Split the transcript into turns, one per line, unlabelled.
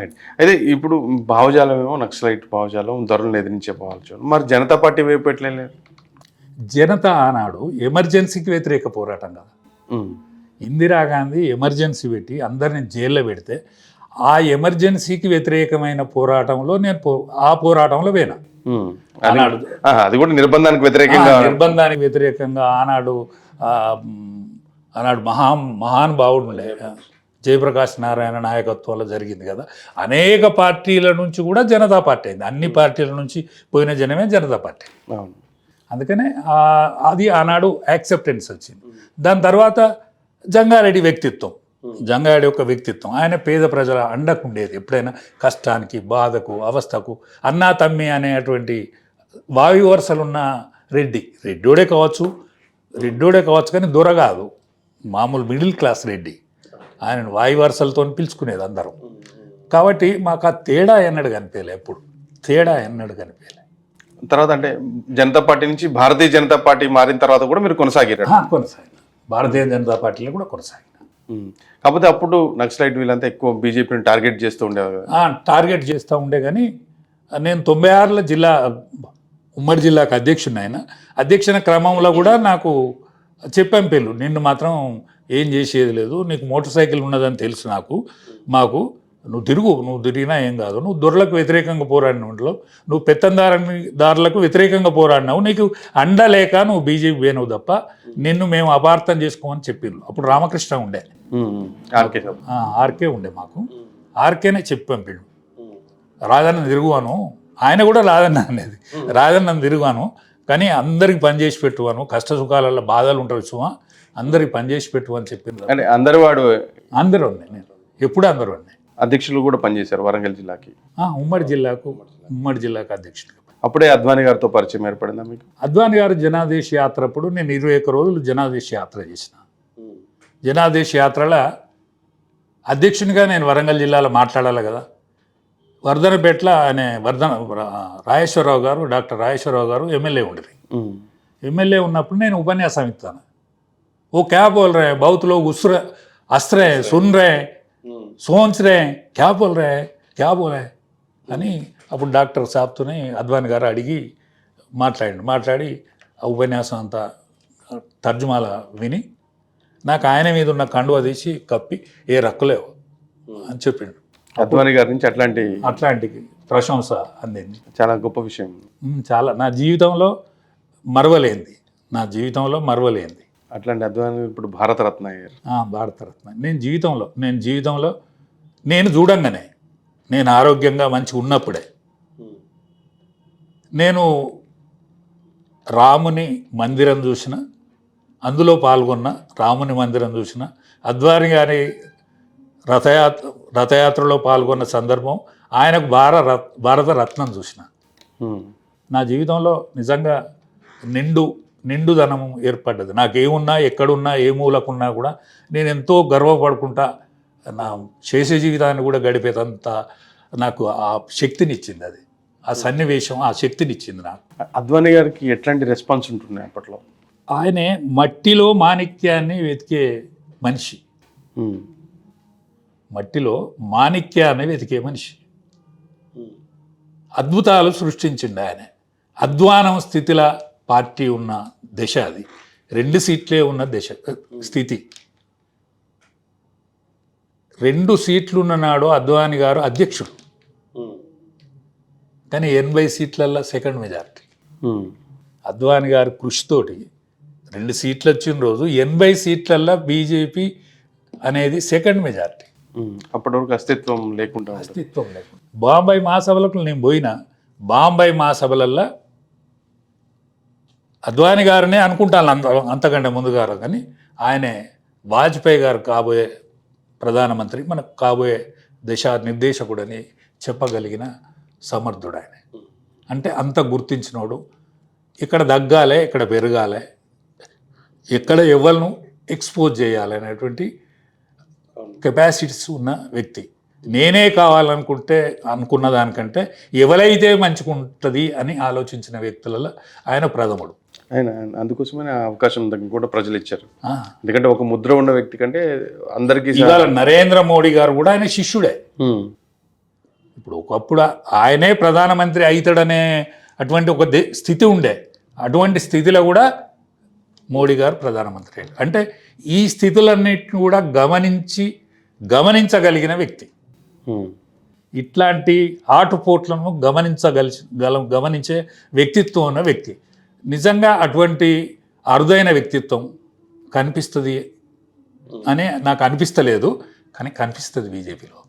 Right అయితే ఇప్పుడు భావజాలం ఏమో నక్సలైట్ భావజాలం ధరలను ఎదిరించే భావజాలం. మరి జనతా పార్టీ వైపు ఎట్లలేదు
జనత ఆనాడు ఎమర్జెన్సీకి వ్యతిరేక పోరాటం కదా. ఇందిరాగాంధీ ఎమర్జెన్సీ పెట్టి అందరిని జైల్లో పెడితే ఆ ఎమర్జెన్సీకి వ్యతిరేకమైన పోరాటంలో నేను ఆ పోరాటంలో ఆనాడు
అది కూడా నిర్బంధానికి వ్యతిరేకంగా
నిర్బంధానికి వ్యతిరేకంగా ఆనాడు ఆనాడు మహా మహానుభావుడు ఉండే. జయప్రకాష్ నారాయణ నాయకత్వంలో జరిగింది కదా. అనేక పార్టీల నుంచి కూడా జనతా పార్టీ అయింది. అన్ని పార్టీల నుంచి పోయిన జనమే జనతా పార్టీ.
అవును.
అందుకనే అది ఆనాడు యాక్సెప్టెన్స్ వచ్చింది. దాని తర్వాత జంగారెడ్డి వ్యక్తిత్వం. జంగారెడ్డి యొక్క వ్యక్తిత్వం. ఆయన పేద ప్రజల అండకు ఉండేది ఎప్పుడైనా కష్టానికి బాధకు అవస్థకు. అన్నా తమ్మి అనేటువంటి వాయు వరుసలున్న రెడ్డి. రెడ్డోడే కావచ్చు. రెడ్డోడే కావచ్చు కానీ దొర కాదు మామూలు మిడిల్ క్లాస్ రెడ్డి. ఆయన వాయు వరుసలతో పిలుచుకునేది అందరం. కాబట్టి మాకు ఆ తేడా ఎన్నడు కనిపించలే ఎప్పుడు. తేడా ఎన్నడు కనిపించలే
తర్వాత అంటే జనతా పార్టీ నుంచి భారతీయ జనతా పార్టీ మారిన తర్వాత కూడా మీరు కొనసాగారు?
కొనసాగిన. భారతీయ జనతా పార్టీలో కూడా కొనసాగిన.
కాకపోతే అప్పుడు నక్సలైట్ వీళ్ళంతా ఎక్కువ బీజేపీని టార్గెట్ చేస్తూ ఉండేవారు.
టార్గెట్ చేస్తూ ఉండే కానీ నేను తొంభై ఆరులో జిల్లా ఉమ్మడి జిల్లాకు అధ్యక్షుడిని ఆయన. అధ్యక్షుల క్రమంలో కూడా నాకు చెప్పాం పెళ్ళు నిన్ను మాత్రం ఏం చేసేది లేదు నీకు మోటార్ సైకిల్ ఉన్నదని తెలుసు నాకు. మాకు నువ్వు తిరుగు నువ్వు తిరిగినా ఏం కాదు. నువ్వు దొరలకు వ్యతిరేకంగా పోరాడినలో నువ్వు పెత్తందారని దారులకు వ్యతిరేకంగా పోరాడినావు. నీకు అండ లేక నువ్వు బీజేపీ పోయినావు తప్ప నిన్ను మేము అపార్థం చేసుకోమని చెప్పిండ్రు. అప్పుడు రామకృష్ణ ఉండే.
ఆర్కే
ఉండే మాకు. ఆర్కేనే చెప్పి పంపిండు రాజన్న తిరుగువాను. ఆయన కూడా రాజన్న అనేది. రాజన్న తిరుగువాను. కానీ అందరికి పని చేసి పెట్టువాను. కష్ట సుఖాలలో బాధలు ఉంటారు చూమా అందరికి పని చేసి పెట్టు అని చెప్పింది
అంటే అందరు వాడు
అందరూ ఉన్నాయి నేను ఎప్పుడు అందరూ ఉన్నాయి.
అధ్యక్షులు కూడా పనిచేశారు వరంగల్ జిల్లాకి.
ఆ, ఉమ్మడి జిల్లాకు ఉమ్మడి జిల్లాకు అధ్యక్షుడిగా
అప్పుడే అద్వానీ గారితో పరిచయం ఏర్పడిందా మీకు?
అద్వాని గారు జనాదేశ యాత్ర అప్పుడు నేను ఇరవై ఒక్క రోజులు జనాదేశ యాత్ర చేసిన. జనాదేశ యాత్రలో అధ్యక్షునిగా నేను వరంగల్ జిల్లాలో మాట్లాడాలి కదా. వర్ధనపేట్ల ఆయన వర్ధన రా- రాజేశ్వరరావు గారు డాక్టర్ రాజేశ్వరరావు గారు ఎమ్మెల్యే ఉండేది
ఉమ్.
ఎమ్మెల్యే ఉన్నప్పుడు నేను ఉపన్యాసం ఇస్తాను. ఓ क्या बोल रहे हैं बहुत लोग उस रहे, हंस रहे हैं అని అప్పుడు డాక్టర్ సాబ్తోనే అద్వాని గారు అడిగి మాట్లాడండి. మాట్లాడి ఆ ఉపన్యాసం అంతా తర్జుమాల విని నాకు ఆయన మీద ఉన్న కండువ తీసి కప్పి ఏ రక్కులేవు అని చెప్పిండు.
అద్వాని గారి నుంచి అట్లాంటి
అట్లాంటి ప్రశంస అందింది.
చాలా గొప్ప విషయం.
చాలా నా జీవితంలో మరవలేంది. నా జీవితంలో మరవలేంది.
అట్లాంటి అద్వానీ ఇప్పుడు భారతరత్న అయ్యారు.
భారతరత్న. నేను జీవితంలో నేను జీవితంలో నేను చూడంగానే నేను ఆరోగ్యంగా మంచిగా ఉన్నప్పుడే నేను రాముని మందిరం చూసిన అందులో పాల్గొన్న రాముని మందిరం చూసిన అద్వాని గారి రథయాత్ర రథయాత్రలో పాల్గొన్న సందర్భం ఆయనకు భార రత్- భారత రత్నం చూసిన. నా జీవితంలో నిజంగా నిండు నిండుదనం ఏర్పడ్డది. నాకేమున్నా ఎక్కడున్నా ఏ మూలకున్నా కూడా నేను ఎంతో గర్వపడుకుంటా నా చేసే జీవితాన్ని కూడా గడిపేదంత నాకు ఆ శక్తినిచ్చింది అది. ఆ సన్నివేశం ఆ శక్తినిచ్చింది నాకు.
అద్వానీ గారికి ఎట్లాంటి రెస్పాన్స్ ఉంటున్నాయి అప్పట్లో?
ఆయనే మట్టిలో మాణిక్యాన్ని వెతికే మనిషి. మట్టిలో మాణిక్యాన్ని వెతికే మనిషి. అద్భుతాలు సృష్టించిండు ఆయన. అధ్వానం స్థితిలో పార్టీ ఉన్న దశ అది. రెండు సీట్లే ఉన్న దశ స్థితి. రెండు సీట్లు ఉన్న నాడు అద్వాని గారు అధ్యక్షుడు. కానీ ఎనభై సీట్లల్లో సెకండ్ మెజారిటీ. అద్వాని గారి కృషితోటి రెండు సీట్లు వచ్చిన రోజు ఎనభై సీట్లల్లో బీజేపీ అనేది సెకండ్ మెజారిటీ
ఉమ్. అప్పటి వరకు అస్తిత్వం లేకుండా.
అస్తిత్వం లేకుండా. బాంబాయి మహాసభలకు నేను పోయినా బాంబాయి మహాసభలల్లో అద్వాని గారినే అనుకుంటాను అంత అంతకంటే ముందు గారు కానీ ఆయనే వాజ్పేయి గారు కాబోయే ప్రధానమంత్రి మనకు కాబోయే దిశా నిర్దేశకుడని చెప్పగలిగిన సమర్థుడు ఆయన. అంటే అంత గుర్తించినోడు. ఇక్కడ దగ్గాలే ఇక్కడ పెరగాలే. ఎక్కడ ఎవరిను ఎక్స్పోజ్ చేయాలి అనేటువంటి కెపాసిటీస్ ఉన్న వ్యక్తి. నేనే కావాలనుకుంటే అనుకున్న దానికంటే ఎవరైతే మంచిగుంటుంది అని ఆలోచించిన వ్యక్తులలో ఆయన ప్రథముడు.
ఆయన అందుకోసమే ఆ అవకాశం కూడా ప్రజలు ఇచ్చారు ఎందుకంటే ఒక ముద్ర ఉన్న వ్యక్తి కంటే అందరికీ
ఇవాళ నరేంద్ర మోడీ గారు కూడా ఆయన శిష్యుడే. ఇప్పుడు ఒకప్పుడు ఆయనే ప్రధానమంత్రి అవుతాడనే అటువంటి ఒక స్థితి ఉండే అటువంటి స్థితిలో కూడా మోడీ గారు ప్రధానమంత్రి అయ్యారు. అంటే ఈ స్థితులన్నిటిని కూడా గమనించి గమనించగలిగిన వ్యక్తి. ఇట్లాంటి ఆటుపోట్లను గమనించగలి గల గమనించే వ్యక్తిత్వం ఉన్న వ్యక్తి నిజంగా అటువంటి అరుదైన వ్యక్తిత్వం కనిపిస్తుంది అని నాకు అనిపిస్తలేదు కానీ కనిపిస్తుంది బీజేపీలో.